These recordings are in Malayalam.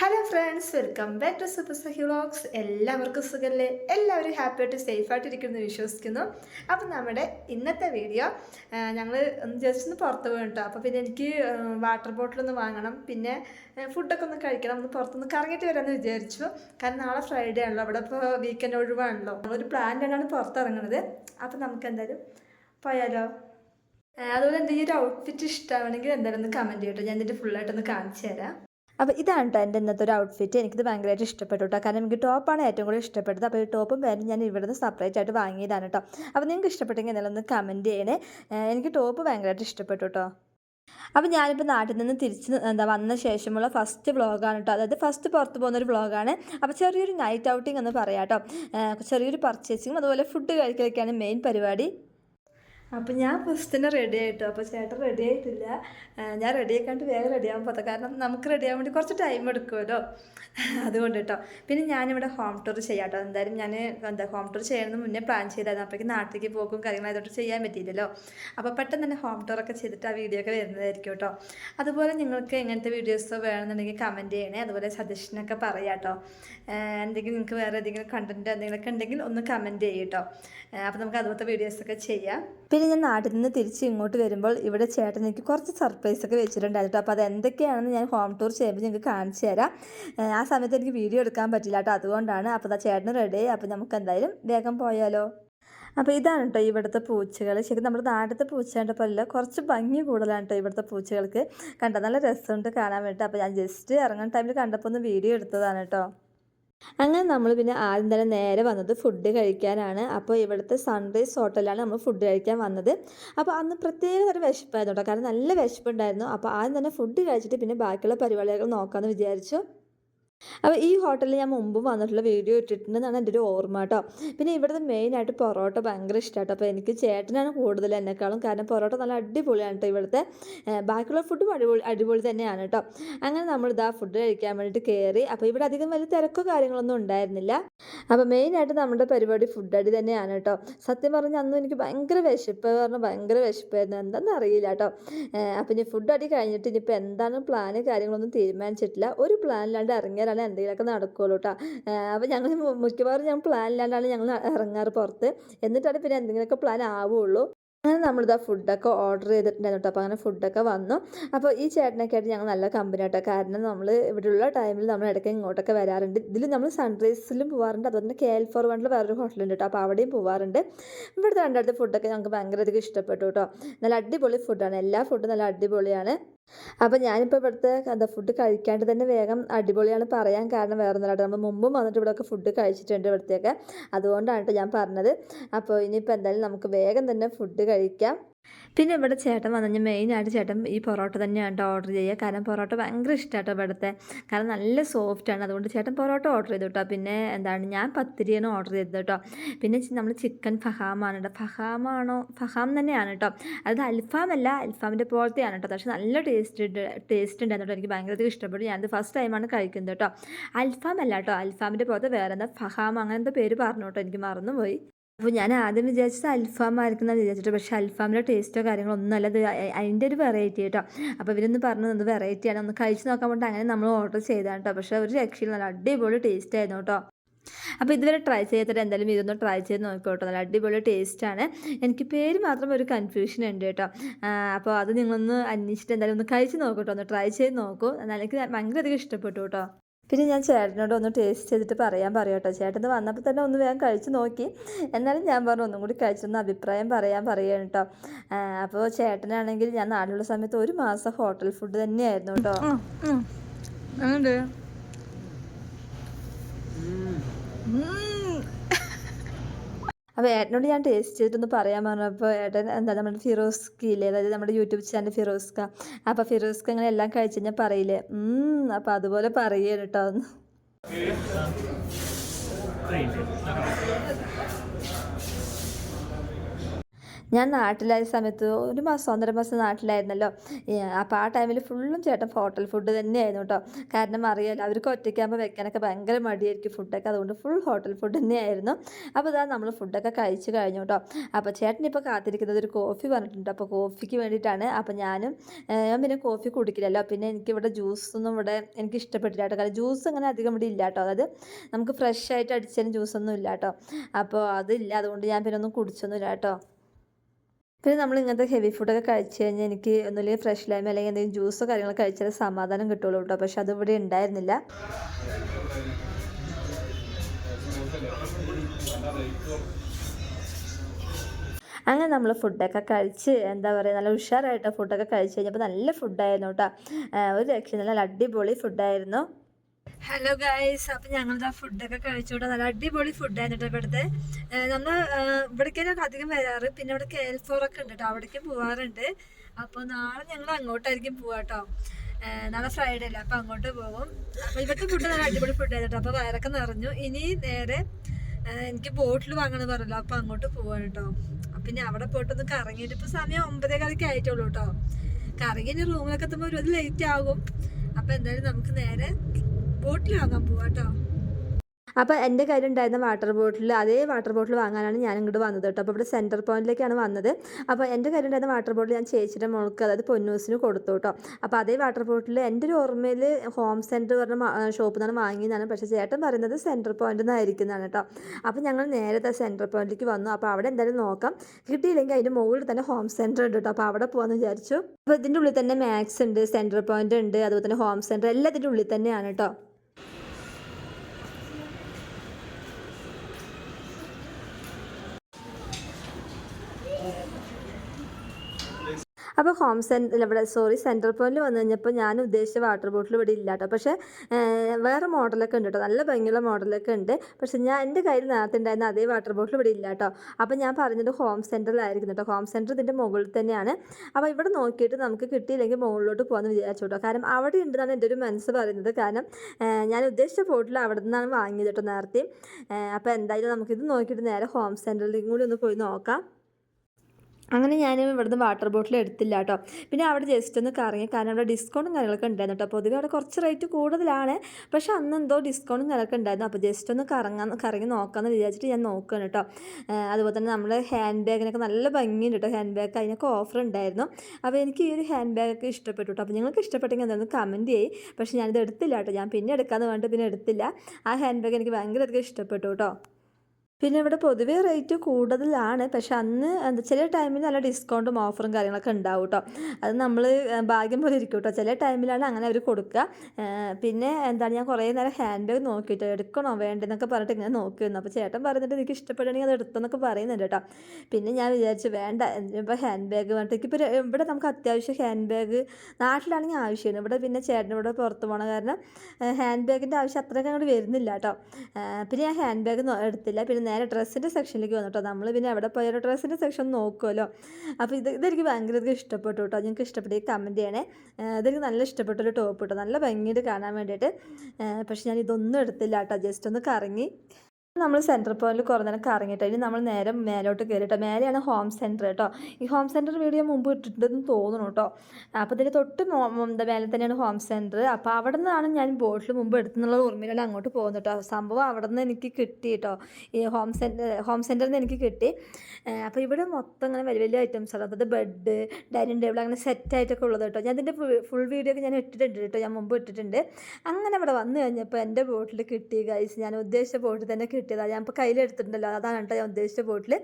Hello friends welcome back to super Sahi vlogs എല്ലാവർക്കും സുഖമല്ലേ എല്ലാവരും ഹാപ്പി ആയിട്ട് സേഫ് ആയിട്ടിരിക്കുന്നു വിശ്വസിക്കുന്നു. അപ്പം നമ്മുടെ ഇന്നത്തെ വീഡിയോ ഞങ്ങൾ ഒന്ന് ജസ്റ്റ് ഒന്ന് പുറത്ത് പോയി കേട്ടോ അപ്പോൾ പിന്നെ എനിക്ക് വാട്ടർ ബോട്ടിലൊന്ന് വാങ്ങണം. പിന്നെ ഫുഡൊക്കെ ഒന്ന് കഴിക്കണം. ഒന്ന് പുറത്തൊന്ന് കറങ്ങിയിട്ട് വരാമെന്ന് വിചാരിച്ചു. കാരണം നാളെ ഫ്രൈഡേ ആണല്ലോ. അവിടെ ഇപ്പോൾ വീക്കെൻഡ് ഒഴിവാണല്ലോ. ഒരു പ്ലാൻ പ്ലാനിലാണ് പുറത്തിറങ്ങുന്നത് അപ്പം നമുക്ക് എന്തായാലും പോയാലോ? അതുപോലെ ഈ ഒരു ഔട്ട്ഫിറ്റ് ഇഷ്ടമാണെങ്കിൽ എന്തായാലും ഒന്ന് കമന്റ് ചെയ്യട്ടോ. ഞാൻ ഇതിന്റെ ഫുള്ളായിട്ടൊന്ന് കാണിച്ചു തരാം. അപ്പോൾ ഇതാണ് കേട്ടോ എന്റെ ഇന്നത്തെ ഒരു ഔട്ട്ഫിറ്റ് എനിക്കിത് ഭയങ്കരമായിട്ട് ഇഷ്ടപ്പെട്ടു കേട്ടോ കാരണം എനിക്ക് ടോപ്പാണ് ഏറ്റവും കൂടുതൽ ഇഷ്ടപ്പെട്ടത്. അപ്പോൾ ഈ ടോപ്പും പാന്റും ഞാൻ ഇവിടുന്ന് സെപ്പറേറ്റ് ആയിട്ട് വാങ്ങിയതാണ് കേട്ടോ അപ്പോൾ നിങ്ങൾക്ക് ഇഷ്ടപ്പെട്ടെങ്കിൽ എന്നാലൊന്ന് കമന്റ് ചെയ്യണേ. എനിക്ക് ടോപ്പ് ഭയങ്കരമായിട്ട് ഇഷ്ടപ്പെട്ടു കേട്ടോ അപ്പോൾ ഞാനിപ്പോൾ നാട്ടിൽ നിന്ന് തിരിച്ച് എന്താ വന്ന ശേഷമുള്ള ഫസ്റ്റ് വ്ളോഗാണ് കേട്ടോ അതായത് ഫസ്റ്റ് പുറത്ത് പോകുന്ന ഒരു വ്ളോഗാണ് അപ്പോൾ ചെറിയൊരു നൈറ്റ് ഔട്ടിംഗ് എന്ന് പറയാം കേട്ടോ ചെറിയൊരു പർച്ചേസിങ് അതുപോലെ ഫുഡ് കഴിക്കലൊക്കെയാണ് മെയിൻ പരിപാടി. അപ്പോൾ ഞാൻ ഫസ്റ്റിനെ റെഡി ആയിട്ടോ. അപ്പോൾ ചേട്ടൻ റെഡി ആയിട്ടില്ല. ഞാൻ റെഡി ആക്കാണ്ട് വേഗം റെഡി ആകാൻ പോകാം കാരണം നമുക്ക് റെഡി ആകാൻ വേണ്ടി കുറച്ച് ടൈം എടുക്കുമല്ലോ. അതുകൊണ്ട് കേട്ടോ പിന്നെ ഞാനിവിടെ ഹോം ടൂർ ചെയ്യാം കേട്ടോ എന്തായാലും ഞാൻ എന്താ ഹോം ടൂർ ചെയ്യണമെന്ന് മുന്നേ പ്ലാൻ ചെയ്തായിരുന്നു. അപ്പോഴേക്ക് നാട്ടിലേക്ക് പോകും കാര്യങ്ങളായതുകൊണ്ട് ചെയ്യാൻ പറ്റിയില്ലല്ലോ. അപ്പോൾ പെട്ടെന്ന് തന്നെ ഹോം ടൂർ ഒക്കെ ചെയ്തിട്ട് ആ വീഡിയോ ഒക്കെ വരുന്നതായിരിക്കും കേട്ടോ അതുപോലെ നിങ്ങൾക്ക് എങ്ങനത്തെ വീഡിയോസ് വേണമെന്നുണ്ടെങ്കിൽ കമന്റ് ചെയ്യണേ. അതുപോലെ സജഷനൊക്കെ പറയാം കേട്ടോ എന്തെങ്കിലും നിങ്ങൾക്ക് വേറെ ഏതെങ്കിലും കണ്ടന്റ് എന്തെങ്കിലുമൊക്കെ ഉണ്ടെങ്കിൽ ഒന്ന് കമന്റ് ചെയ്യും കേട്ടോ അപ്പോൾ നമുക്ക് അതുപോലത്തെ വീഡിയോസൊക്കെ ചെയ്യാം. പിന്നെ ഞാൻ നാട്ടിൽ നിന്ന് തിരിച്ച് ഇങ്ങോട്ട് വരുമ്പോൾ ഇവിടെ ചേട്ടൻ എനിക്ക് കുറച്ച് സർപ്രൈസ് ഒക്കെ വെച്ചിട്ടുണ്ടായിരുന്നു. അപ്പോൾ അത് എന്തൊക്കെയാണെന്ന് ഞാൻ ഹോം ടൂർ ചെയ്യുമ്പോൾ നിങ്ങൾക്ക് കാണിച്ചു തരാം. ആ സമയത്ത് എനിക്ക് വീഡിയോ എടുക്കാൻ പറ്റില്ല കേട്ടോ. അതുകൊണ്ടാണ് അപ്പോൾ ആ ചേട്ടന് റെഡി അപ്പോൾ നമുക്ക് എന്തായാലും വേഗം പോയാലോ. അപ്പോൾ ഇതാണ് കേട്ടോ ഇവിടുത്തെ പൂച്ചകൾ. ശരിക്കും നമ്മുടെ നാട്ടിലത്തെ പൂച്ച കണ്ടപ്പോൾ അല്ല കുറച്ച് ഭംഗി കൂടുതലാണ് കേട്ടോ ഇവിടുത്തെ പൂച്ചകൾക്ക്. കണ്ട നല്ല രസമുണ്ട് കാണാൻ വേണ്ടിയിട്ട്. അപ്പോൾ ഞാൻ ജസ്റ്റ് ഇറങ്ങുന്ന ടൈമിൽ കണ്ടപ്പോൾ ഒന്ന് വീഡിയോ എടുത്തതാണ് കേട്ടോ. അങ്ങനെ നമ്മൾ പിന്നെ ആദ്യം തന്നെ നേരെ വന്നത് ഫുഡ് കഴിക്കാനാണ്. അപ്പോൾ ഇവിടുത്തെ സൺറൈസ് ഹോട്ടലിലാണ് നമ്മൾ ഫുഡ് കഴിക്കാൻ വന്നത്. അപ്പോൾ അന്ന് പ്രത്യേക ഒരു വിശപ്പായിരുന്നു കേട്ടോ. കാരണം നല്ല വിശപ്പുണ്ടായിരുന്നു. അപ്പോൾ ആദ്യം തന്നെ ഫുഡ് കഴിച്ചിട്ട് പിന്നെ ബാക്കിയുള്ള പരിപാടികൾ നോക്കാമെന്ന് വിചാരിച്ചു. അപ്പോൾ ഈ ഹോട്ടലിൽ ഞാൻ മുമ്പും വന്നിട്ടുള്ള വീഡിയോ ഇട്ടിട്ടുണ്ടെന്നാണ് എന്റെ ഒരു ഓർമ്മ കേട്ടോ. പിന്നെ ഇവിടുത്തെ മെയിനായിട്ട് പൊറോട്ട ഭയങ്കര ഇഷ്ടമാട്ടോ അപ്പോൾ എനിക്ക് ചേട്ടനാണ് കൂടുതൽ എന്നെക്കാളും കാരണം പൊറോട്ട നല്ല അടിപൊളിയാണ് കേട്ടോ ഇവിടുത്തെ. ബാക്കിയുള്ള ഫുഡും അടിപൊളി അടിപൊളി തന്നെയാണ് കേട്ടോ. അങ്ങനെ നമ്മൾ ഇതാ ഫുഡ് കഴിക്കാൻ വേണ്ടിയിട്ട് കയറി അപ്പോൾ ഇവിടെ അധികം വലിയ തിരക്കോ കാര്യങ്ങളൊന്നും ഉണ്ടായിരുന്നില്ല. അപ്പോൾ മെയിനായിട്ട് നമ്മുടെ പരിപാടി ഫുഡ് അടി തന്നെയാണ് കേട്ടോ. സത്യം പറഞ്ഞാൽ അന്നും എനിക്ക് ഭയങ്കര വിശപ്പ് പറഞ്ഞാൽ ഭയങ്കര വിശപ്പായിരുന്നു. എന്താണെന്ന് അറിയില്ല കേട്ടോ. അപ്പോൾ ഇനി ഫുഡ് അടി കഴിഞ്ഞിട്ട് ഇനിയിപ്പോൾ എന്താണ് പ്ലാന് കാര്യങ്ങളൊന്നും തീരുമാനിച്ചിട്ടില്ല. ഒരു പ്ലാനില്ലാണ്ട് ഇറങ്ങിയാലാണ് എന്തെങ്കിലുമൊക്കെ നടക്കുള്ളൂ കേട്ടോ അപ്പോൾ ഞങ്ങൾ മിക്കവാറും ഞങ്ങൾ പ്ലാൻ ഇല്ലാണ്ടാണ് ഞങ്ങൾ ഇറങ്ങാറ് പുറത്ത്. എന്നിട്ടാണ് പിന്നെ എന്തെങ്കിലുമൊക്കെ പ്ലാൻ ആവുള്ളൂ. അങ്ങനെ നമ്മളിതാ ഫുഡൊക്കെ ഓർഡർ ചെയ്തിട്ടുണ്ടായിരുന്നു കേട്ടോ അപ്പോൾ അങ്ങനെ ഫുഡൊക്കെ വന്നു. അപ്പോൾ ഈ ചേട്ടനൊക്കെ ആയിട്ട് ഞങ്ങൾ നല്ല കമ്പനി കേട്ടോ കാരണം നമ്മൾ ഇവിടെയുള്ള ടൈമിൽ നമ്മൾ ഇടയ്ക്ക് ഇങ്ങോട്ടൊക്കെ വരാറുണ്ട്. ഇതിൽ നമ്മൾ സൺറൈസിലും പോകാറുണ്ട് അതുപോലെ കെ എൽ ഫോർ വണ്ണിൽ വേറൊരു ഹോട്ടലുണ്ട് കേട്ടോ അപ്പോൾ അവിടെയും പോകാറുണ്ട് ഇവിടുത്തെ രണ്ടടുത്ത് ഫുഡൊക്കെ ഞങ്ങൾക്ക് ഭയങ്കര അധികം ഇഷ്ടപ്പെട്ടു കേട്ടോ നല്ല അടിപൊളി ഫുഡാണ് എല്ലാ ഫുഡും നല്ല അടിപൊളിയാണ്. അപ്പോൾ ഞാനിപ്പോൾ ഇവിടുത്തെ എന്താ ഫുഡ് കഴിക്കാണ്ട് തന്നെ വേഗം അടിപൊളിയാണ് പറയാൻ കാരണം വേറെ ഒന്നുമില്ല നമ്മൾ മുമ്പും വന്നിട്ട് ഇവിടെയൊക്കെ ഫുഡ് കഴിച്ചിട്ടുണ്ട് ഇവിടത്തെയൊക്കെ അതുകൊണ്ടാണ് കേട്ടോ ഞാൻ പറഞ്ഞത്. അപ്പോൾ ഇനിയിപ്പോൾ എന്തായാലും നമുക്ക് വേഗം തന്നെ ഫുഡ് കഴിക്കാം. പിന്നെ ഇവിടെ ചേട്ടൻ വന്നു കഴിഞ്ഞാൽ മെയിനായിട്ട് ചേട്ടൻ ഈ പൊറോട്ട തന്നെയാണ് കേട്ടോ ഓർഡർ ചെയ്യുക. കാരണം പൊറോട്ട ഭയങ്കര ഇഷ്ടമായിട്ടോ ഇവിടുത്തെ. കാരണം നല്ല സോഫ്റ്റാണ് അതുകൊണ്ട് ചേട്ടൻ പൊറോട്ട ഓർഡർ ചെയ്തു കേട്ടോ. പിന്നെ എന്താണ് ഞാൻ പത്തിരിയാണ് ഓർഡർ ചെയ്തത് കേട്ടോ. പിന്നെ നമ്മൾ ചിക്കൻ ഫഹാമാണ് കേട്ടോ. ഫഹാമാണോ ഫഹാം തന്നെയാണ് കേട്ടോ. അത് അൽഫാമല്ല അൽഫാമിന്റെ പോലത്തെയാണ് കേട്ടോ. പക്ഷേ നല്ല ടേസ്റ്റ് ടേസ്റ്റ് ഉണ്ടായിരുന്നു കേട്ടോ. എനിക്ക് ഭയങ്കര ഇഷ്ടപ്പെട്ടു. ഞാനത് ഫസ്റ്റ് ടൈമാണ് കഴിക്കുന്നത് കേട്ടോ. അൽഫാം അല്ല കേട്ടോ. അൽഫാമിന്റെ പോലത്തെ വേറെ എന്താ ഫഹാം അങ്ങനത്തെ പേര് പറഞ്ഞു കേട്ടോ. എനിക്ക് മറന്നുപോയി. അപ്പോൾ ഞാൻ ആദ്യം വിചാരിച്ചത് അൽഫാം ആയിരിക്കുന്ന വിചാരിച്ചിട്ട് പക്ഷേ അൽഫാമിന്റെ ടേസ്റ്റോ കാര്യങ്ങളോ ഒന്നും അല്ല. അത് അതിന്റെ ഒരു വെറൈറ്റി കേട്ടോ. അപ്പോൾ ഇവരൊന്ന് പറഞ്ഞു അത് വെറൈറ്റിയാണ് ഒന്ന് കഴിച്ച് നോക്കാൻ വേണ്ടി അങ്ങനെ നമ്മൾ ഓർഡർ ചെയ്തതാണ് കേട്ടോ. പക്ഷേ ഒരു രക്ഷയിൽ നല്ല അടിപൊളി ടേസ്റ്റ് ആയിരുന്നു കേട്ടോ. അപ്പോൾ ഇതുവരെ ട്രൈ ചെയ്തിട്ട് എന്തായാലും ഇതൊന്ന് ട്രൈ ചെയ്ത് നോക്കിക്കോട്ടോ. നല്ല അടിപൊളി ടേസ്റ്റാണ് എനിക്ക് പേര് മാത്രം ഒരു കൺഫ്യൂഷൻ ഉണ്ട് കേട്ടോ. അപ്പോൾ അത് നിങ്ങളൊന്ന് അന്വേഷിച്ചിട്ട് എന്തായാലും ഒന്ന് കഴിച്ച് നോക്കട്ടോ. ഒന്ന് ട്രൈ ചെയ്ത് നോക്കൂ. എനിക്ക് ഭയങ്കര അധികം ഇഷ്ടപ്പെട്ടു കേട്ടോ. പിന്നെ ഞാൻ ചേട്ടനോട് ഒന്ന് ടേസ്റ്റ് ചെയ്തിട്ട് പറയാൻ പറയാം കേട്ടോ. ചേട്ടൻ വന്നപ്പോൾ തന്നെ ഒന്ന് വേഗം കഴിച്ച് നോക്കി. എന്നാലും ഞാൻ പറഞ്ഞു ഒന്നും കൂടി കഴിച്ചൊന്ന് അഭിപ്രായം പറയാൻ പറയുകയാണ് കേട്ടോ. അപ്പോൾ ചേട്ടനാണെങ്കിൽ ഞാൻ നാട്ടിലുള്ള സമയത്ത് ഒരു മാസം ഹോട്ടൽ ഫുഡ് തന്നെയായിരുന്നു കേട്ടോ. അങ്ങനെ അപ്പോൾ ഏട്ടനോട് ഞാൻ ടേസ്റ്റ് ചെയ്തിട്ടൊന്ന് പറയാൻ പറഞ്ഞപ്പോൾ ഏട്ടൻ എന്താ നമ്മുടെ ഫിറോസ്ക ഇല്ലേ? അതായത് നമ്മുടെ യൂട്യൂബ് ചാനൽ ഫിറോസ്ക. അപ്പോൾ ഫിറോസ്ക അങ്ങനെ എല്ലാം കഴിച്ച് കഴിഞ്ഞാൽ പറയില്ലേ? അപ്പോൾ അതുപോലെ പറയുകയാണ് കേട്ടോ. ഞാൻ നാട്ടിലായ സമയത്ത് ഒരു മാസം ഒന്നര മാസം നാട്ടിലായിരുന്നല്ലോ. അപ്പോൾ ആ ടൈമിൽ ഫുള്ളും ചേട്ടൻ ഹോട്ടൽ ഫുഡ് തന്നെയായിരുന്നു കേട്ടോ. കാരണം അറിയാലോ അവർക്ക് ഒറ്റയ്ക്കാകുമ്പോൾ വെക്കാനൊക്കെ ഭയങ്കര മടിയായിരിക്കും ഫുഡൊക്കെ അതുകൊണ്ട് ഫുൾ ഹോട്ടൽ ഫുഡ് തന്നെയായിരുന്നു. അപ്പോൾ ഇതാ നമ്മൾ ഫുഡൊക്കെ കഴിച്ചു കഴിഞ്ഞു കേട്ടോ. അപ്പോൾ ചേട്ടൻ ഇപ്പോൾ കാത്തിരിക്കുന്നത് ഒരു കോഫി പറഞ്ഞിട്ടുണ്ട്. അപ്പോൾ കോഫിക്ക് വേണ്ടിയിട്ടാണ്. അപ്പോൾ ഞാനും ഞാൻ പിന്നെ കോഫി കുടിക്കില്ലല്ലോ. പിന്നെ എനിക്കിവിടെ ജ്യൂസൊന്നും ഇവിടെ എനിക്ക് ഇഷ്ടപ്പെട്ടില്ല കേട്ടോ. കാരണം ജ്യൂസ് അങ്ങനെ അധികം ഇവിടെ ഇല്ല കേട്ടോ. അതായത് നമുക്ക് ഫ്രഷ് ആയിട്ട് അടിച്ചതിന് ജ്യൂസൊന്നും ഇല്ല കേട്ടോ. അപ്പോൾ അതില്ല അതുകൊണ്ട് ഞാൻ പിന്നെ ഒന്നും കുടിച്ചൊന്നുമില്ല കേട്ടോ. പിന്നെ നമ്മൾ ഇങ്ങനത്തെ ഹെവി ഫുഡൊക്കെ കഴിച്ച് കഴിഞ്ഞാൽ എനിക്ക് ഒന്നുമില്ലെങ്കിൽ ഫ്രഷ് ലൈം അല്ലെങ്കിൽ എന്തെങ്കിലും ജ്യൂസോ കാര്യങ്ങളൊക്കെ കഴിച്ചാൽ സമാധാനം കിട്ടുള്ളൂ കേട്ടോ. പക്ഷെ അതിവിടെ ഉണ്ടായിരുന്നില്ല. അങ്ങനെ നമ്മൾ ഫുഡൊക്കെ കഴിച്ച് എന്താ പറയുക നല്ല ഉഷാറായിട്ട് ഫുഡൊക്കെ കഴിച്ച് കഴിഞ്ഞപ്പോൾ നല്ല ഫുഡായിരുന്നു കേട്ടോ. ഒരു രക്ഷ നല്ല അടിപൊളി ഫുഡായിരുന്നു ഹലോ ഗൈസ് അപ്പം ഞങ്ങളുടെ ഫുഡൊക്കെ കഴിച്ചുകൊണ്ട് നല്ല അടിപൊളി ഫുഡായിരുന്നു കേട്ടോ ഇവിടുത്തെ. നമ്മൾ ഇവിടേക്കാണ് അധികം വരാറ്. പിന്നെ ഇവിടെ കെ എൽ ഫോർ ഒക്കെ ഉണ്ട് കേട്ടോ അവിടേക്ക് പോവാറുണ്ട്. അപ്പോൾ നാളെ ഞങ്ങൾ അങ്ങോട്ടായിരിക്കും പോവാ കേട്ടോ നാളെ ഫ്രൈഡേ അല്ലേ? അപ്പോൾ അങ്ങോട്ട് പോകും. അപ്പോൾ ഇവിടുത്തെ ഫുഡ് നല്ല അടിപൊളി ഫുഡായിരുന്നു കേട്ടോ അപ്പോൾ വയറൊക്കെ നിറഞ്ഞു. ഇനി നേരെ എനിക്ക് ബോട്ടിൽ വാങ്ങണം പറഞ്ഞല്ലോ. അപ്പോൾ അങ്ങോട്ട് പോവാണ് കേട്ടോ പിന്നെ അവിടെ പോയിട്ടൊന്ന് കറങ്ങിയിട്ട് ഇപ്പോൾ സമയം ഒമ്പതേ കാലൊക്കെ ആയിട്ടുള്ളൂ കേട്ടോ കറങ്ങി റൂമിലൊക്കെ എത്തുമ്പോൾ ഒരു ലേറ്റ് ആകും. അപ്പോൾ എന്തായാലും നമുക്ക് നേരെ ബോട്ടിൽ പോവാട്ടോ പോവാം അപ്പോൾ എന്റെ കയ്യിൽ ഉണ്ടായിരുന്ന വാട്ടർ ബോട്ടിൽ അതേ വാട്ടർ ബോട്ടിൽ വാങ്ങാനാണ് ഞാൻ ഇങ്ങോട്ട് വന്നത് കേട്ടോ അപ്പോൾ ഇവിടെ സെന്റർ പോയിന്റിലേക്കാണ് വന്നത്. അപ്പോൾ എന്റെ കയ്യിൽ ഉണ്ടായിരുന്ന വാട്ടർ ബോട്ടിൽ ഞാൻ ചേച്ചിയുടെ മോൾക്ക് അതായത് പൊന്നൂസിന് കൊടുത്തു കേട്ടോ അപ്പോൾ അതേ വാട്ടർ ബോട്ടിൽ എന്റെ ഒരു ഓർമ്മയിൽ ഹോം സെന്റർ പറഞ്ഞ ഷോപ്പിൽ നിന്നാണ് വാങ്ങിയതാണ് പക്ഷേ ചേട്ടൻ പറയുന്നത് സെന്റർ പോയിന്റിൽ നിന്നായിരിക്കുന്നതാണ് കേട്ടോ അപ്പോൾ ഞങ്ങൾ നേരത്തെ സെന്റർ പോയിന്റിലേക്ക് വന്നു. അപ്പോൾ അവിടെ എന്തായാലും നോക്കാം. കിട്ടിയില്ലെങ്കിൽ അതിന്റെ മുകളിൽ തന്നെ ഹോം സെന്റർ ഉണ്ട് കേട്ടോ അപ്പോൾ അവിടെ പോകാമെന്ന് വിചാരിച്ചു. അപ്പോൾ ഇതിന്റെ ഉള്ളിൽ തന്നെ മാക്സ് ഉണ്ട് സെന്റർ പോയിന്റ് ഉണ്ട് അതുപോലെ തന്നെ ഹോം സെന്റർ എല്ലാം ഇതിന്റെ ഉള്ളിൽ തന്നെയാണ് കേട്ടോ അപ്പോൾ ഹോം സെന്റർ ഇവിടെ സോറി സെന്റർ പോയിന്റിൽ വന്നു കഴിഞ്ഞപ്പോൾ ഞാൻ ഉദ്ദേശിച്ച വാട്ടർ ബോട്ടിൽ ഇവിടെ ഇല്ല കേട്ടോ പക്ഷേ വേറെ മോഡലൊക്കെ ഉണ്ട് കേട്ടോ നല്ല ഭംഗിയുള്ള മോഡലൊക്കെ ഉണ്ട്. പക്ഷേ ഞാൻ എന്റെ കയ്യിൽ നേരത്തെ ഉണ്ടായിരുന്ന അതേ വാട്ടർ ബോട്ടിൽ ഇവിടെ ഇല്ല കേട്ടോ അപ്പോൾ ഞാൻ പറഞ്ഞത് ഹോം സെന്ററിലായിരിക്കും കേട്ടോ ഹോം സെന്റർ ഇതിന്റെ മുകളിൽ തന്നെയാണ്. അപ്പോൾ ഇവിടെ നോക്കിയിട്ട് നമുക്ക് കിട്ടിയില്ലെങ്കിൽ മുകളിലോട്ട് പോകാമെന്ന് വിചാരിച്ചു കേട്ടോ കാരണം അവിടെ ഉണ്ടെന്നാണ് എന്റെ ഒരു മനസ്സ് പറയുന്നത്. കാരണം ഞാൻ ഉദ്ദേശിച്ച ബോട്ടിൽ അവിടെ നിന്നാണ് വാങ്ങിയത് കേട്ടോ നേരത്തെ അപ്പോൾ എന്തായാലും നമുക്കിത് നോക്കിയിട്ട് നേരെ ഹോം സെന്ററിലും കൂടി ഒന്ന് പോയി നോക്കാം. അങ്ങനെ ഞാൻ ഇവിടുന്ന് വാട്ടർ ബോട്ടിൽ എടുത്തില്ല കേട്ടോ പിന്നെ അവിടെ ജസ്റ്റ് ഒന്ന് കറങ്ങി കാരണം അവിടെ ഡിസ്കൗണ്ടും കാര്യങ്ങളൊക്കെ ഉണ്ടായിരുന്നു കേട്ടോ പൊതുവെ അവിടെ കുറച്ച് റേറ്റ് കൂടുതലാണ്. പക്ഷേ അന്ന് എന്തോ ഡിസ്കൗണ്ടും കാര്യങ്ങളൊക്കെ ഉണ്ടായിരുന്നു. അപ്പോൾ ജസ്റ്റ് ഒന്ന് കറങ്ങാൻ കറങ്ങി നോക്കാമെന്ന് വിചാരിച്ചിട്ട് ഞാൻ നോക്കുകയാണ് കേട്ടോ അതുപോലെ തന്നെ നമ്മൾ ഹാൻഡ് ബാഗിനൊക്കെ നല്ല ഭംഗിയുണ്ട് കേട്ടോ ഹാൻഡ് ബാഗ് അതിനൊക്കെ ഓഫർ ഉണ്ടായിരുന്നു. അപ്പോൾ എനിക്ക് ഈ ഒരു ഹാൻഡ് ബാഗൊക്കെ ഇഷ്ടപ്പെട്ടു കേട്ടോ അപ്പോൾ നിങ്ങൾക്ക് ഇഷ്ടപ്പെട്ടെങ്കിൽ എന്തായാലും കമന്റ് ചെയ്യും. പക്ഷേ ഞാനിത് എടുത്തില്ല കേട്ടോ ഞാൻ പിന്നെ എടുക്കാമെന്ന് പറഞ്ഞിട്ട് പിന്നെ എടുത്തില്ല. ആ ഹാൻഡ് ബാഗ് എനിക്ക് ഭയങ്കര അധികം ഇഷ്ടപ്പെട്ടു കേട്ടോ പിന്നെ ഇവിടെ പൊതുവേ റേറ്റ് കൂടുതലാണ്. പക്ഷെ അന്ന് എന്താ ചില ടൈമിൽ നല്ല ഡിസ്കൗണ്ടും ഓഫറും കാര്യങ്ങളൊക്കെ ഉണ്ടാവും കേട്ടോ അത് നമ്മൾ ഭാഗ്യം പോലെ ഇരിക്കും കേട്ടോ ചില ടൈമിലാണ് അങ്ങനെ അവർ കൊടുക്കുക പിന്നെ എന്താണ് ഞാൻ കുറേ നേരം ഹാൻഡ് ബാഗ് നോക്കിയിട്ട് എടുക്കണോ? വേണ്ടെന്നൊക്കെ പറഞ്ഞിട്ട് ഇങ്ങനെ നോക്കിയിരുന്നു അപ്പോൾ ചേട്ടൻ പറഞ്ഞിട്ട് എനിക്ക് ഇഷ്ടപ്പെടുകയാണെങ്കിൽ അത് എടുത്തെന്നൊക്കെ പറയുന്നുണ്ട് കേട്ടോ പിന്നെ ഞാൻ വിചാരിച്ചു വേണ്ട. ഇപ്പോൾ ഹാൻഡ് ബാഗ് വേണ്ട ഇപ്പോൾ ഇവിടെ നമുക്ക് അത്യാവശ്യം ഹാൻഡ് ബാഗ് നാട്ടിലാണെങ്കിൽ ആവശ്യമാണ്. ഇവിടെ പിന്നെ ചേട്ടൻ ഇവിടെ പുറത്ത് പോകണ കാരണം ഹാൻഡ് ബാഗിന്റെ ആവശ്യം അത്രയൊക്കെ അങ്ങോട്ട് വരുന്നില്ല കേട്ടോ പിന്നെ ഞാൻ ഹാൻഡ് ബാഗ് എടുത്തില്ല. പിന്നെ നേരെ ഡ്രസ്സിന്റെ സെക്ഷനിലേക്ക് വന്നു കേട്ടോ. നമ്മൾ പിന്നെ അവിടെ പോയാലും ഡ്രസ്സിന്റെ സെക്ഷൻ നോക്കുമല്ലോ അപ്പോൾ ഇത് ഇതെനിക്ക് ഭയങ്കര ഇഷ്ടപ്പെട്ടു കേട്ടോ. നിങ്ങൾക്ക് ഇഷ്ടപ്പെട്ട കമന്റ് ചെയ്യണേ. ഇതെനിക്ക് നല്ല ഇഷ്ടപ്പെട്ടൊരു ടോപ്പ് കേട്ടോ. നല്ല ഭംഗിയായിട്ട് കാണാൻ വേണ്ടിയിട്ട്. പക്ഷെ ഞാൻ ഇതൊന്നും എടുത്തില്ല കേട്ടോ. ജസ്റ്റ് ഒന്ന് കറങ്ങി. നമ്മൾ സെന്റർ പോയിന്റിൽ കുറേ നേരം കറങ്ങിയിട്ട് ഇനി നമ്മൾ നേരെ മേലോട്ട് കയറിയിട്ട് മേലെയാണ് ഹോം സെന്റർ കേട്ടോ ഈ ഹോം സെന്റർ വീഡിയോ മുമ്പ് ഇട്ടിട്ടുണ്ടെന്ന് തോന്നുന്നു കേട്ടോ അപ്പോൾ ഇതിന്റെ തൊട്ട് മേലെ തന്നെയാണ് ഹോം സെന്റർ അപ്പോൾ അവിടെ നിന്നാണ് ഞാൻ ബോട്ടിൽ മുമ്പ് എടുത്തെന്നുള്ള ഓർമ്മയിലാണ് അങ്ങോട്ട് പോകുന്നത് കേട്ടോ സംഭവം അവിടെ നിന്ന് എനിക്ക് കിട്ടി കേട്ടോ ഈ ഹോം സെന്റർ ഹോം സെന്ററിൽ നിന്ന് എനിക്ക് കിട്ടി. അപ്പോൾ ഇവിടെ മൊത്തം അങ്ങനെ വലിയ വലിയ ഐറ്റംസ് ആണ്. അതായത് ബെഡ് ഡൈനിങ് ടേബിൾ അങ്ങനെ സെറ്റ് ആയിട്ടൊക്കെ ഉള്ളത് കേട്ടോ ഞാൻ ഇതിന്റെ ഫുൾ വീഡിയോ ഒക്കെ ഞാൻ ഇട്ടിട്ടുണ്ട് കേട്ടോ ഞാൻ മുമ്പ് ഇട്ടിട്ടുണ്ട്. അങ്ങനെ ഇവിടെ വന്നു കഴിഞ്ഞപ്പോൾ എന്റെ ബോട്ടിൽ കിട്ടി ഗൈസ് ഞാൻ ഉദ്ദേശിച്ച ബോട്ടിൽ തന്നെ കിട്ടിയതാണ് ഞാൻ ഇപ്പോൾ കയ്യിലെടുത്തിട്ടുണ്ടല്ലോ അതാണ് കേട്ടോ ഞാൻ ഉദ്ദേശിച്ച ബോട്ടിൽ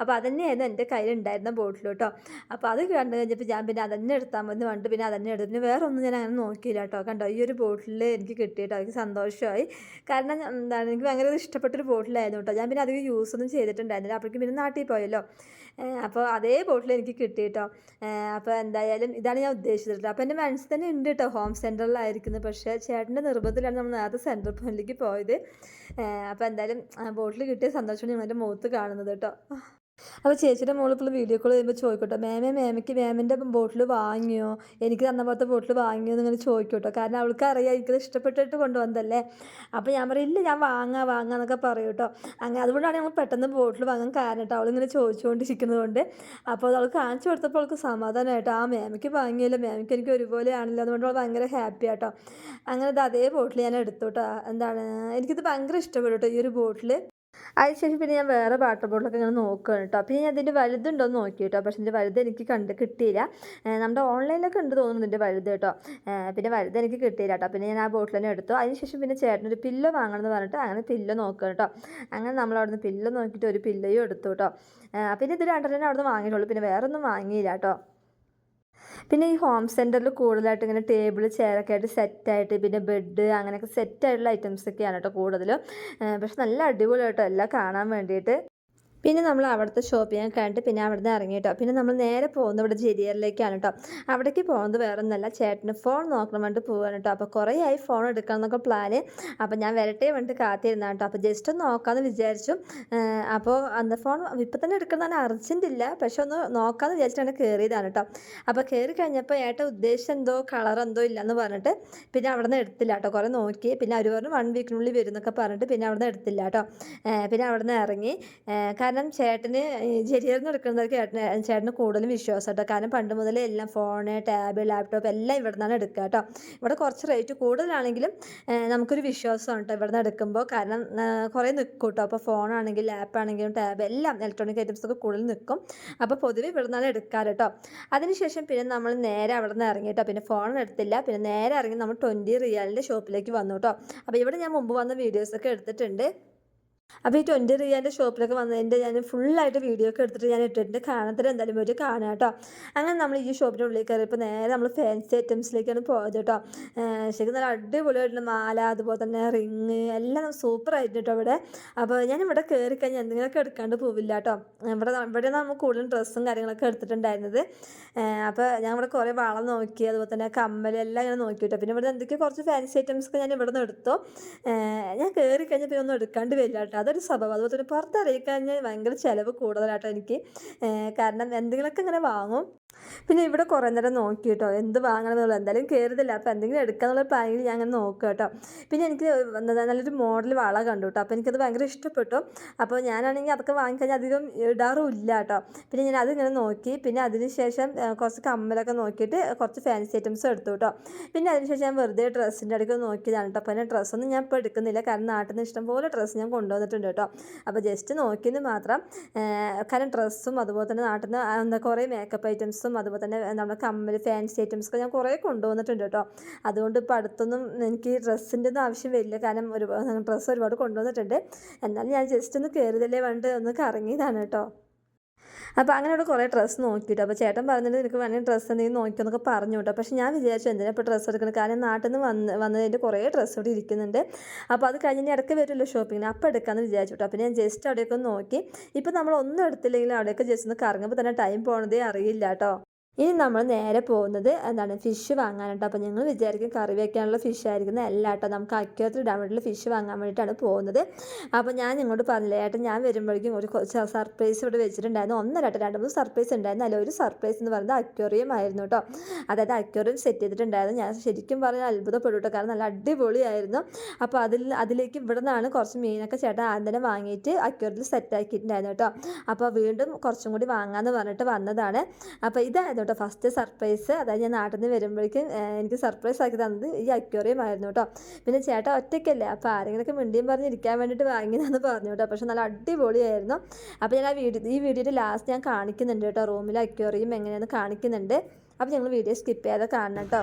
അപ്പോൾ അതന്നെയായിരുന്നു എന്റെ കയ്യിലുണ്ടായിരുന്ന ബോട്ടിൽ കേട്ടോ. അപ്പോൾ അത് കണ്ടു കഴിഞ്ഞപ്പോൾ ഞാൻ പിന്നെ അതന്നെ എടുത്താൽ മതി പറഞ്ഞിട്ട് പിന്നെ അതന്നെ എടുത്തു. പിന്നെ വേറെ ഒന്നും ഞാൻ അങ്ങനെ നോക്കിയില്ല കേട്ടോ. കണ്ടോ ഈ ഒരു ബോട്ടിൽ എനിക്ക് കിട്ടി കേട്ടോ എനിക്ക് സന്തോഷമായി. കാരണം എന്താണ് എനിക്ക് ഭയങ്കര ഇഷ്ടപ്പെട്ടൊരു ബോട്ടിലായിരുന്നു കേട്ടോ. ഞാൻ പിന്നെ അധികം യൂസ് ഒന്നും ചെയ്തിട്ടുണ്ടായിരുന്നില്ല. അപ്പോഴേക്കും പിന്നെ നാട്ടിൽ പോയല്ലോ. അപ്പോൾ അതേ ബോട്ടിൽ എനിക്ക് കിട്ടി കേട്ടോ. അപ്പോൾ എന്തായാലും ഇതാണ് ഞാൻ ഉദ്ദേശിച്ചത് അപ്പോൾ എന്റെ മനസ്സിൽ തന്നെ ഉണ്ട് കേട്ടോ ഹോം സെന്ററിലായിരിക്കുന്നത് പക്ഷേ ചേട്ടന്റെ നിർബന്ധത്തിലാണ് നമ്മൾ നേരത്തെ സെന്റർ പോയിലേക്ക് പോയത്. അപ്പോൾ എന്തായാലും ബോട്ടിൽ കിട്ടിയ സന്തോഷം ഞങ്ങളുടെ മുഖത്ത് കാണുന്നത് കേട്ടോ. അപ്പോൾ ചേച്ചിയുടെ മോളിപ്പോൾ വീഡിയോ കോൾ ചെയ്യുമ്പോൾ ചോദിക്കട്ടോ മേമേ മേമയ്ക്ക് മേമിന്റെ ബോട്ടിൽ വാങ്ങിയോ? എനിക്ക് തന്ന പോലത്തെ ബോട്ടിൽ വാങ്ങിയോ? എന്നിങ്ങനെ ചോദിക്കട്ടോ കാരണം അവൾക്ക് അറിയാം എനിക്കത് ഇഷ്ടപ്പെട്ടിട്ട് കൊണ്ടുവന്നതല്ലേ. അപ്പോൾ ഞാൻ പറയും ഇല്ല ഞാൻ വാങ്ങാ വാങ്ങാം എന്നൊക്കെ പറയും കേട്ടോ. അങ്ങനെ അതുകൊണ്ടാണ് ഞങ്ങൾ പെട്ടെന്ന് ബോട്ടിൽ വാങ്ങാൻ കാരണം കേട്ടോ. അവളിങ്ങനെ ചോദിച്ചുകൊണ്ടിരിക്കുന്നതുകൊണ്ട് അപ്പോൾ അവൾ കാണിച്ചു കൊടുത്തപ്പോൾ അവൾക്ക് സമാധാനമായിട്ടോ ആ മേമയ്ക്ക് വാങ്ങിയല്ലോ. മേമയ്ക്ക് എനിക്ക് ഒരുപോലെ ആണല്ലോ. അതുകൊണ്ട് അവൾ ഭയങ്കര ഹാപ്പി ആട്ടോ. അങ്ങനെ അതേ ബോട്ടിൽ ഞാൻ എടുത്തു കേട്ടോ. എന്താണ് എനിക്കിത് ഭയങ്കര ഇഷ്ടപ്പെട്ടു കേട്ടോ ഈ ഒരു ബോട്ടിൽ അതിനുശേഷം പിന്നെ ഞാൻ വേറെ വാട്ടർ ബോട്ടിലൊക്കെ ഇങ്ങനെ നോക്കുകയാണ് കേട്ടോ അപ്പോൾ ഞാൻ അതിന്റെ വലുതുണ്ടോ എന്ന് നോക്കി കേട്ടോ പക്ഷേ ഇതിന്റെ വലുത് എനിക്ക് കണ്ട് കിട്ടിയില്ല. നമ്മുടെ ഓൺലൈനിലൊക്കെ ഉണ്ട് തോന്നുന്നു ഇതിന്റെ വലുത് കേട്ടോ പിന്നെ വലുത് എനിക്ക് കിട്ടിയില്ല കേട്ടോ പിന്നെ ഞാൻ ആ ബോട്ടിൽ തന്നെ എടുത്തു. അതിനുശേഷം പിന്നെ ചേട്ടനൊരു പില്ലോ വാങ്ങണം എന്ന് പറഞ്ഞിട്ട് അങ്ങനെ പില്ലോ നോക്കുക കേട്ടോ അങ്ങനെ നമ്മൾ അവിടുന്ന് പില്ലോ നോക്കിയിട്ട് ഒരു പില്ലയും എടുത്തു കേട്ടോ പിന്നെ ഇത് രണ്ടെണ്ണം അവിടുന്ന് വാങ്ങിയിട്ടുള്ളൂ. പിന്നെ വേറൊന്നും വാങ്ങിയില്ല കേട്ടോ പിന്നെ ഈ ഹോം സെന്ററിൽ കൂടുതലായിട്ട് ഇങ്ങനെ ടേബിൾ ചെയറൊക്കെ ആയിട്ട് സെറ്റായിട്ട് പിന്നെ ബെഡ് അങ്ങനെയൊക്കെ സെറ്റായിട്ടുള്ള ഐറ്റംസൊക്കെയാണ് കേട്ടോ കൂടുതലും. പക്ഷെ നല്ല അടിപൊളിയായിട്ടോ എല്ലാം കാണാൻ വേണ്ടിയിട്ട്. പിന്നെ നമ്മൾ അവിടുത്തെ ഷോപ്പിംഗ് കണ്ടിട്ട് പിന്നെ അവിടുന്ന് ഇറങ്ങിയിട്ടോ പിന്നെ നമ്മൾ നേരെ പോകുന്നത് ഇവിടെ ജെരിയറിലേക്കാണ് കേട്ടോ അവിടേക്ക് പോകുന്നത് വേറെ ഒന്നല്ല ചേട്ടന് ഫോൺ നോക്കണം വേണ്ടി പോവാണ് കേട്ടോ അപ്പോൾ കുറേ ആയി ഫോൺ എടുക്കണം എന്നൊക്കെ പ്ലാന് അപ്പോൾ ഞാൻ വരട്ടെ വേണ്ടി കാത്തിരുന്നാണ് കേട്ടോ അപ്പോൾ ജസ്റ്റ് ഒന്ന് നോക്കാമെന്ന് വിചാരിച്ചു. അപ്പോൾ അന്ന് ഫോൺ ഇപ്പം തന്നെ എടുക്കുന്നതിന് അർജന്റ് ഇല്ല. പക്ഷെ ഒന്ന് നോക്കാമെന്ന് വിചാരിച്ചിട്ടാണ് കയറിയതാണ് കേട്ടോ അപ്പോൾ കയറി കഴിഞ്ഞപ്പോൾ ഏട്ട ഉദ്ദേശം എന്തോ കളർ എന്തോ ഇല്ലയെന്ന് പറഞ്ഞിട്ട് പിന്നെ അവിടെ നിന്ന് എടുത്തില്ല കേട്ടോ കുറേ നോക്കി. പിന്നെ അവർ പറഞ്ഞു വൺ വീക്കിനുള്ളിൽ വരും എന്നൊക്കെ പറഞ്ഞിട്ട് പിന്നെ അവിടെ നിന്ന് എടുത്തില്ല കേട്ടോ പിന്നെ അവിടെ നിന്ന് ഇറങ്ങി ഏഹ് കാരണം ചേട്ടന് ജരിയർന്ന് എടുക്കുന്നത് ചേട്ടന് ചേട്ടന് കൂടുതലും വിശ്വാസം കേട്ടോ കാരണം പണ്ട് മുതലേ എല്ലാം ഫോണ് ടാബ് ലാപ്ടോപ്പ് എല്ലാം ഇവിടെ നിന്നാണ് എടുക്കുക കേട്ടോ. ഇവിടെ കുറച്ച് റേറ്റ് കൂടുതലാണെങ്കിലും നമുക്കൊരു വിശ്വാസമാണ് കേട്ടോ ഇവിടെ നിന്ന് എടുക്കുമ്പോൾ. കാരണം കുറേ നിൽക്കും കേട്ടോ. അപ്പോൾ ഫോണാണെങ്കിലും ലാപ്പാണെങ്കിലും ടാബ് എല്ലാം ഇലക്ട്രോണിക് ഐറ്റംസ് ഒക്കെ കൂടുതൽ നിൽക്കും. അപ്പോൾ പൊതുവെ ഇവിടെ നിന്നാണ് എടുക്കാറ് കേട്ടോ. അതിനുശേഷം പിന്നെ നമ്മൾ നേരെ അവിടെ നിന്ന് ഇറങ്ങി കേട്ടോ. പിന്നെ ഫോൺ എടുത്തില്ല. പിന്നെ നേരെ ഇറങ്ങി നമ്മൾ ട്വന്റി റിയാലിന്റെ ഷോപ്പിലേക്ക് വന്നു കേട്ടോ. അപ്പോൾ ഇവിടെ ഞാൻ മുമ്പ് വന്ന വീഡിയോസൊക്കെ എടുത്തിട്ടുണ്ട്. അപ്പോൾ ഈ ട്വന്റി റിയാലിന്റെ ഷോപ്പിലൊക്കെ വന്നതിന്റെ ഞാൻ ഫുള്ളായിട്ട് വീഡിയോ ഒക്കെ എടുത്തിട്ട് ഞാൻ ഇട്ടിട്ടുണ്ട്. കാണത്തില്ല എന്തായാലും ഒരു കാണാം കേട്ടോ. അങ്ങനെ നമ്മൾ ഈ ഷോപ്പിന്റെ ഉള്ളിൽ കയറിയപ്പോൾ നേരെ നമ്മൾ ഫാൻസി ഐറ്റംസിലേക്കാണ് പോയത് കേട്ടോ. ശരിക്കും നല്ല അടിപൊളിയായിട്ടുള്ള മാല അതുപോലെ തന്നെ റിങ് എല്ലാം ആയിരുന്നു കേട്ടോ ഇവിടെ അപ്പോൾ ഞാൻ ഇവിടെ കയറി കഴിഞ്ഞാൽ എന്തെങ്കിലുമൊക്കെ എടുക്കാണ്ട് പോവില്ല കേട്ടോ. ഇവിടെ ഇവിടെ നമ്മൾ കൂടുതലും ഡ്രസ്സും കാര്യങ്ങളൊക്കെ എടുത്തിട്ടുണ്ടായിരുന്നത്. അപ്പോൾ ഞാൻ ഇവിടെ കുറേ വളം നോക്കി അതുപോലെ തന്നെ എല്ലാം ഞാൻ നോക്കി കേട്ടോ. പിന്നെ ഇവിടെ എന്തൊക്കെയോ കുറച്ച് ഫാൻസി ഐറ്റംസ് ഒക്കെ ഞാൻ ഇവിടെ നിന്ന് എടുത്തു ഞാൻ കയറി കഴിഞ്ഞാൽ പിന്നെ ഒന്നും എടുക്കാണ്ട് വരില്ല കേട്ടോ. അതൊരു സ്വഭാവം. അതുപോലെ തന്നെ പുറത്തിറങ്ങി കഴിഞ്ഞാൽ ഭയങ്കര ചിലവ് കൂടുതലാട്ടോ എനിക്ക്. കാരണം എന്തെങ്കിലുമൊക്കെ ഇങ്ങനെ വാങ്ങും. പിന്നെ ഇവിടെ കുറേ നേരം നോക്കി കേട്ടോ എന്ത് വാങ്ങണം എന്നുള്ളത് എന്തായാലും കയറുന്നില്ല അപ്പോൾ എന്തെങ്കിലും എടുക്കാന്നുള്ള പ്ലാനിൽ ഞാൻ അങ്ങനെ നോക്കുക കേട്ടോ പിന്നെ എനിക്ക് നല്ലൊരു മോഡൽ വള കണ്ടു കേട്ടോ അപ്പോൾ എനിക്കത് ഭയങ്കര ഇഷ്ടപ്പെട്ടു. അപ്പോൾ ഞാനാണെങ്കിൽ അതൊക്കെ വാങ്ങിക്കഴിഞ്ഞാൽ അധികം ഇടാറുമില്ല കേട്ടോ പിന്നെ ഞാൻ അതിങ്ങനെ നോക്കി. പിന്നെ അതിനുശേഷം കുറച്ച് കമ്മലൊക്കെ നോക്കിയിട്ട് കുറച്ച് ഫാൻസി ഐറ്റംസ് എടുത്തു കേട്ടോ പിന്നെ അതിനുശേഷം ഞാൻ വെറുതെ ഡ്രസ്സിന്റെ അടുക്ക് നോക്കിയതാണ് കേട്ടോ അപ്പോൾ എന്റെ ഡ്രസ്സൊന്നും ഞാൻ ഇപ്പോൾ എടുക്കുന്നില്ല. കാരണം നാട്ടിൽ നിന്ന് ഇഷ്ടംപോലെ ഡ്രസ്സ് ഞാൻ കൊണ്ടുവന്നിട്ടുണ്ട് കേട്ടോ അപ്പോൾ ജസ്റ്റ് നോക്കിയെന്ന് മാത്രം കാരണം ഡ്രസ്സും അതുപോലെ തന്നെ നാട്ടിൽ നിന്ന് എന്താ കുറേ മേക്കപ്പ് ഐറ്റംസും അതുപോലെ തന്നെ നമ്മുടെ കമ്മൽ ഫാൻസി ഐറ്റംസ് ഒക്കെ ഞാൻ കുറേ കൊണ്ടുവന്നിട്ടുണ്ട് കേട്ടോ. അതുകൊണ്ട് ഇപ്പോൾ അടുത്തൊന്നും എനിക്ക് ഡ്രസ്സിന്റെ ഒന്നും ആവശ്യം വരില്ല. കാരണം ഒരു ഡ്രസ്സ് ഒരുപാട് കൊണ്ടുവന്നിട്ടുണ്ട്. എന്നാലും ഞാൻ ജസ്റ്റ് ഒന്ന് കയറിയതല്ലേ വേണ്ട ഒന്ന് കറങ്ങിയതാണ് കേട്ടോ. അപ്പോൾ അങ്ങനെ ഇവിടെ കുറേ ഡ്രസ്സ് നോക്കിയിട്ട് അപ്പോൾ ചേട്ടൻ പറഞ്ഞിട്ട് നിനക്ക് വേണമെങ്കിൽ ഡ്രസ്സ് എന്തെങ്കിലും നോക്കിയെന്നൊക്കെ പറഞ്ഞു കേട്ടോ. പക്ഷേ ഞാൻ വിചാരിച്ചു എന്തിനാ ഇപ്പോൾ ഡ്രസ്സ് എടുക്കണം? കാരണം നാട്ടിൽ നിന്ന് വന്ന് വന്നതിന്റെ കുറേ ഡ്രസ്സ് ഇവിടെ ഇരിക്കുന്നുണ്ട്. അപ്പോൾ അത് കഴിഞ്ഞ് ഇടയ്ക്ക് വരുമല്ലോ ഷോപ്പിങ്ങിന് അപ്പോൾ എടുക്കാമെന്ന് വിചാരിച്ചു കേട്ടോ. അപ്പോൾ ഞാൻ ജസ്റ്റ് അവിടെയൊക്കെ നോക്കി. ഇപ്പോൾ നമ്മൾ ഒന്നും എടുത്തില്ലെങ്കിലും അവിടെയൊക്കെ ജസ്റ്റ് ഒന്ന് കറങ്ങുമ്പോൾ തന്നെ ടൈം പോണതേ അറിയില്ല കേട്ടോ. ഇനി നമ്മൾ നേരെ പോകുന്നത് എന്താണ് ഫിഷ് വാങ്ങാനായിട്ട് അപ്പോൾ ഞങ്ങൾ വിചാരിക്കും കറി വയ്ക്കാനുള്ള ഫിഷ് ആയിരിക്കുന്ന എല്ലാ കേട്ടോ നമുക്ക് അക്യൂരത്തിൽ ഇടാൻ വേണ്ടിയിട്ടുള്ള ഫിഷ് വാങ്ങാൻ വേണ്ടിയിട്ടാണ് പോകുന്നത്. അപ്പോൾ ഞാൻ ഇങ്ങോട്ട് പറഞ്ഞില്ല ഏട്ടൻ ഞാൻ വരുമ്പോഴേക്കും ഒരു കുറച്ച് സർപ്രൈസ് ഇവിടെ വെച്ചിട്ടുണ്ടായിരുന്നു. ഒന്നര ഏട്ടൻ രണ്ട് മൂന്ന് സർപ്രൈസ് ഉണ്ടായിരുന്നു. അല്ല ഒരു സർപ്രൈസ് എന്ന് പറയുന്നത് അക്വേറിയം ആയിരുന്നു കേട്ടോ അതായത് അക്വേറിയം സെറ്റ് ചെയ്തിട്ടുണ്ടായിരുന്നു. ഞാൻ ശരിക്കും പറഞ്ഞാൽ അത്ഭുതപ്പെട്ടു കേട്ടോ കാരണം നല്ല അടിപൊളിയായിരുന്നു. അപ്പോൾ അതിൽ അതിലേക്ക് ഇവിടെ നിന്നാണ് കുറച്ച് മീനൊക്കെ ചേട്ടൻ ആദ്യം വാങ്ങിയിട്ട് അക്വേറിയത്തിൽ സെറ്റ് ആക്കിയിട്ടുണ്ടായിരുന്നു കേട്ടോ അപ്പോൾ വീണ്ടും കുറച്ചും കൂടി വാങ്ങാമെന്ന് പറഞ്ഞിട്ട് വന്നതാണ്. അപ്പോൾ ഇതായിരുന്നു കേട്ടോ. ഫസ്റ്റ് സർപ്രൈസ് അതായത് ഞാൻ നാട്ടിൽ നിന്ന് വരുമ്പോഴേക്കും എനിക്ക് സർപ്രൈസ് ആക്കി തന്നത് ഈ അക്വേറിയം ആയിരുന്നു കേട്ടോ. പിന്നെ ചേട്ടൻ ഒറ്റയ്ക്കല്ലേ? അപ്പോൾ ആരെങ്കിലൊക്കെ മിണ്ടിയും പറഞ്ഞ് ഇരിക്കാൻ വേണ്ടിയിട്ട് വാങ്ങിയതാണെന്ന് പറഞ്ഞു കേട്ടോ. പക്ഷെ നല്ല അടിപൊളിയായിരുന്നു. അപ്പോൾ ഞാൻ ആ വീഡിയോ ഈ വീഡിയോയുടെ ലാസ്റ്റ് ഞാൻ കാണിക്കുന്നുണ്ട് കേട്ടോ. റൂമിലെ അക്വേറിയം എങ്ങനെയാണെന്ന് കാണിക്കുന്നുണ്ട്. അപ്പോൾ ഞങ്ങൾ വീഡിയോ സ്കിപ്പ് ചെയ്യാതെ കാണണം കേട്ടോ.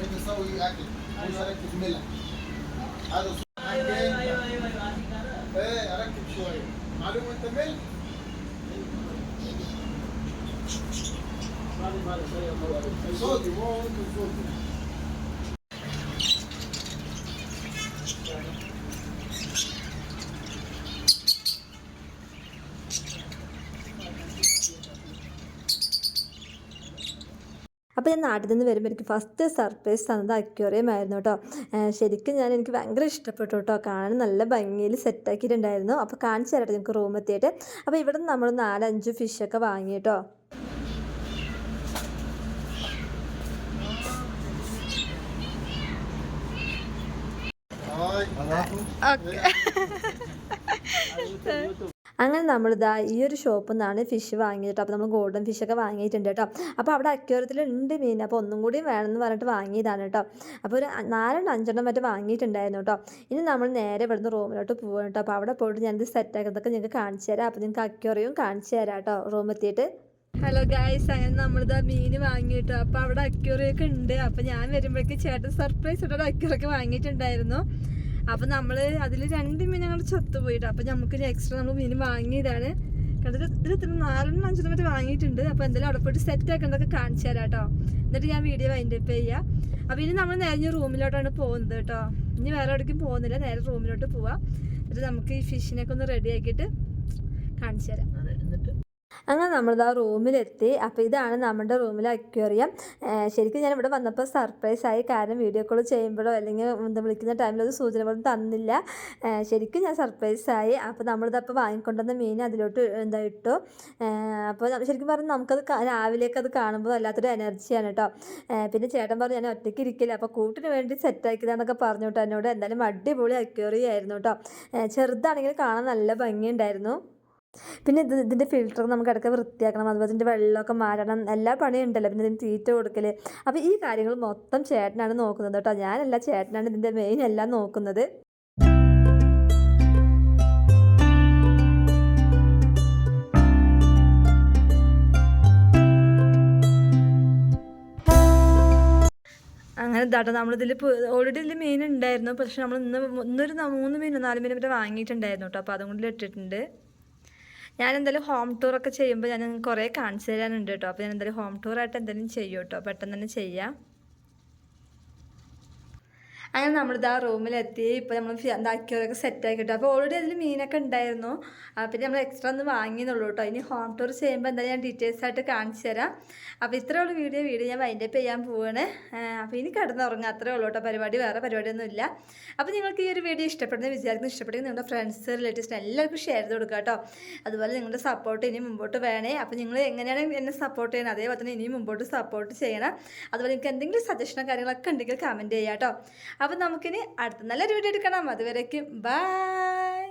مش بيسوي أكل مش اركب ملح. هذا أيوة، أيوة، أيوة،, أيوه أيوه أيوه أيوه إيه أركب شوية معلوم أنت ملح؟ صوتي مو صوتي. അപ്പോൾ ഞാൻ നാട്ടിൽ നിന്ന് വരുമ്പോൾ എനിക്ക് ഫസ്റ്റ് സർപ്രൈസ് തന്നത് അക്വേറിയം ആയിരുന്നു കേട്ടോ ശരിക്കും ഞാൻ എനിക്ക് ഭയങ്കര ഇഷ്ടപ്പെട്ടു കേട്ടോ കാണാൻ നല്ല ഭംഗിയിൽ സെറ്റാക്കിയിട്ടുണ്ടായിരുന്നു അപ്പോൾ കാണിച്ചു തരട്ടെ നിങ്ങൾക്ക് റൂമെത്തിയിട്ട് അപ്പോൾ ഇവിടെ നിന്ന് നമ്മൾ നാലഞ്ച് ഫിഷൊക്കെ വാങ്ങി കേട്ടോ ഓക്കെ. അങ്ങനെ നമ്മൾ നമ്മളിതാ ഈ ഒരു ഷോപ്പിൽ നിന്നാണ് ഫിഷ് വാങ്ങിയിട്ട് അപ്പോൾ നമ്മൾ ഗോൾഡൻ ഫിഷ് ഒക്കെ വാങ്ങിയിട്ടുണ്ട് കേട്ടോ. അപ്പോൾ അവിടെ അക്വേറിയത്തിൽ ഉണ്ട് മീൻ. അപ്പോൾ ഒന്നും കൂടി വേണമെന്ന് പറഞ്ഞിട്ട് വാങ്ങിയതാണ് കേട്ടോ. അപ്പോൾ ഒരു നാലെണ്ണം അഞ്ചെണ്ണം മറ്റേ വാങ്ങിയിട്ടുണ്ടായിരുന്നു കേട്ടോ. ഇനി നമ്മൾ നേരെ ഇവിടുന്ന് റൂമിലോട്ട് പോകണം കേട്ടോ. അപ്പോൾ അവിടെ പോയിട്ട് ഞാനിത് സെറ്റാക്കുന്നതൊക്കെ നിങ്ങൾക്ക് കാണിച്ചു തരാം. അപ്പോൾ നിങ്ങൾക്ക് അക്വേറിയവും കാണിച്ചു തരാം കേട്ടോ റൂം എത്തിയിട്ട് ഹലോ ഗായ്സ് അങ്ങനെ നമ്മളിതാ മീൻ വാങ്ങി കേട്ടോ. അപ്പോൾ അവിടെ അക്യൂറിയൊക്കെ ഉണ്ട്. അപ്പോൾ ഞാൻ വരുമ്പോഴേക്ക് ചേട്ടൻ സർപ്രൈസ് ഇട്ടൊരു അക്യൂറൊക്കെ വാങ്ങിയിട്ടുണ്ടായിരുന്നു. അപ്പോൾ നമ്മൾ അതിൽ രണ്ട് ഞങ്ങൾ ചത്തുപോയിട്ട് അപ്പോൾ നമുക്ക് എക്സ്ട്രാ നമ്മൾ മീൻ വാങ്ങിയതാണ്. കണ്ടിട്ട് ഇത്ര നാലെണ്ണം അഞ്ചെണ്ണം മറ്റേ വാങ്ങിയിട്ടുണ്ട്. അപ്പൊ എന്തായാലും അവിടെ പോയിട്ട് സെറ്റ് ആക്കേണ്ടതൊക്കെ കാണിച്ചു തരാം കേട്ടോ. എന്നിട്ട് ഞാൻ വീഡിയോ വൈൻഡപ്പ് ചെയ്യാം. അപ്പൊ ഇനി നമ്മൾ നേരെ റൂമിലോട്ടാണ് പോകുന്നത് കേട്ടോ. ഇനി വേറെ എവിടേക്കും പോകുന്നില്ല. നേരെ റൂമിലോട്ട് പോവാം. എന്നിട്ട് നമുക്ക് ഈ ഫിഷിനൊക്കെ ഒന്ന് റെഡി ആക്കിയിട്ട് കാണിച്ചു തരാം. അങ്ങനെ നമ്മളിത് ആ റൂമിലെത്തി. അപ്പോൾ ഇതാണ് നമ്മുടെ റൂമിലെ അക്വേറിയം. ശരിക്കും ഞാൻ ഇവിടെ വന്നപ്പോൾ സർപ്രൈസ് ആയി. കാരണം വീഡിയോ കോൾ ചെയ്യുമ്പോഴോ അല്ലെങ്കിൽ വിളിക്കുന്ന ടൈമിൽ ഒരു സൂചന പോലും തന്നില്ല. ശരിക്കും ഞാൻ സർപ്രൈസ് ആയി. അപ്പോൾ നമ്മളിതപ്പോൾ വാങ്ങിക്കൊണ്ടുവന്ന മീൻ അതിലോട്ട് എന്താ ഇട്ടു. അപ്പോൾ ശരിക്കും പറഞ്ഞാൽ നമുക്കത് കാ- രാവിലേക്ക് അത് കാണുമ്പോൾ വല്ലാത്തൊരു എനർജിയാണ് കേട്ടോ പിന്നെ ചേട്ടൻ പറഞ്ഞു ഞാൻ ഒറ്റയ്ക്ക് ഇരിക്കില്ല. അപ്പോൾ കൂട്ടിന് വേണ്ടി സെറ്റാക്കിയതാന്നൊക്കെ പറഞ്ഞു കേട്ടോ എന്നോട്. എന്തായാലും അടിപൊളി അക്വേറിയായിരുന്നു കേട്ടോ ചെറുതാണെങ്കിൽ കാണാൻ നല്ല ഭംഗിയുണ്ടായിരുന്നു. പിന്നെ ഇത് ഇതിന്റെ ഫിൽറ്റർ നമുക്ക് ഇടയ്ക്ക് വൃത്തിയാക്കണം അതുപോലെ ഇതിന്റെ വെള്ളമൊക്കെ മാറ്റണം എല്ലാ പണിയും ഉണ്ടല്ലോ പിന്നെ ഇതിന് തീറ്റ കൊടുക്കൽ അപ്പോൾ ഈ കാര്യങ്ങൾ മൊത്തം ചേട്ടനാണ് നോക്കുന്നത് കേട്ടോ. ഞാനല്ല ചേട്ടനാണ് ഇതിന്റെ മെയിൻ എല്ലാം നോക്കുന്നത്. അങ്ങനെ ഇതാട്ടോ. നമ്മളിതിൽ ഓൾറെഡി ഇതിൽ മീൻ ഉണ്ടായിരുന്നു. പക്ഷെ നമ്മൾ ഇന്ന് ഇന്നൊരു മൂന്ന് മീനോ നാല് മീനോ വരെ വാങ്ങിയിട്ടുണ്ടായിരുന്നു കേട്ടോ. അപ്പോൾ അതും കൂടി ഇട്ടിട്ടുണ്ട്. ഞാൻ എന്തായാലും ഹോം ടൂർ ഒക്കെ ചെയ്യുമ്പോൾ ഞാൻ കുറേ കാണിച്ചു തരാനുണ്ട് കേട്ടോ അപ്പോൾ ഞാൻ എന്തായാലും ഹോം ടൂർ ആയിട്ട് എന്തെങ്കിലും ചെയ്യും കേട്ടോ പെട്ടെന്ന് തന്നെ ചെയ്യാം. അങ്ങനെ നമ്മളിതാ റൂമിലെത്തി ഇപ്പോൾ നമ്മൾ എന്താക്കിയതൊക്കെ സെറ്റാക്കി കിട്ടും അപ്പോൾ ഓൾറെഡി അതിൽ മീനൊക്കെ ഉണ്ടായിരുന്നു. പിന്നെ നമ്മൾ എക്സ്ട്രാ ഒന്ന് വാങ്ങിയെന്നുള്ളൂ കേട്ടോ ഇനി ഹോം ടൂർ ചെയ്യുമ്പോൾ എന്തായാലും ഞാൻ ഡീറ്റെയിൽസ് ആയിട്ട് കാണിച്ചു തരാം. അപ്പോൾ ഇത്രേ ഉള്ളൂ വീഡിയോ വീഡിയോ ഞാൻ വൈൻഡപ്പ് ചെയ്യാൻ പോവുകയാണ് അപ്പോൾ ഇനി കിടന്നുറങ്ങുക അത്രേ ഉള്ളൂ കേട്ടോ പരിപാടി വേറെ പരിപാടിയൊന്നും ഇല്ല അപ്പോൾ നിങ്ങൾക്ക് ഈ ഒരു വീഡിയോ ഇഷ്ടപ്പെടുന്ന വിചാരിക്കുന്നു. ഇഷ്ടപ്പെടുന്ന നിങ്ങളുടെ ഫ്രണ്ട്സ് റിലേറ്റീവ്സിന് എല്ലാവർക്കും ഷെയർ ചെയ്ത് കൊടുക്കുക കേട്ടോ അതുപോലെ നിങ്ങളുടെ സപ്പോർട്ട് ഇനി മുമ്പോട്ട് വേണേ. അപ്പോൾ നിങ്ങൾ എങ്ങനെയാണ് എന്നെ സപ്പോർട്ട് ചെയ്യണം? അതേപോലെ തന്നെ ഇനി മുമ്പോട്ട് സപ്പോർട്ട് ചെയ്യണം. അതുപോലെ നിങ്ങൾക്ക് എന്തെങ്കിലും സജഷനോ കാര്യങ്ങളൊക്കെ ഉണ്ടെങ്കിൽ കമന്റ് ചെയ്യാം കേട്ടോ അപ്പം നമുക്കിനി അടുത്ത നല്ലൊരു വീഡിയോ എടുക്കണം. അതുവരേക്കും. ബൈ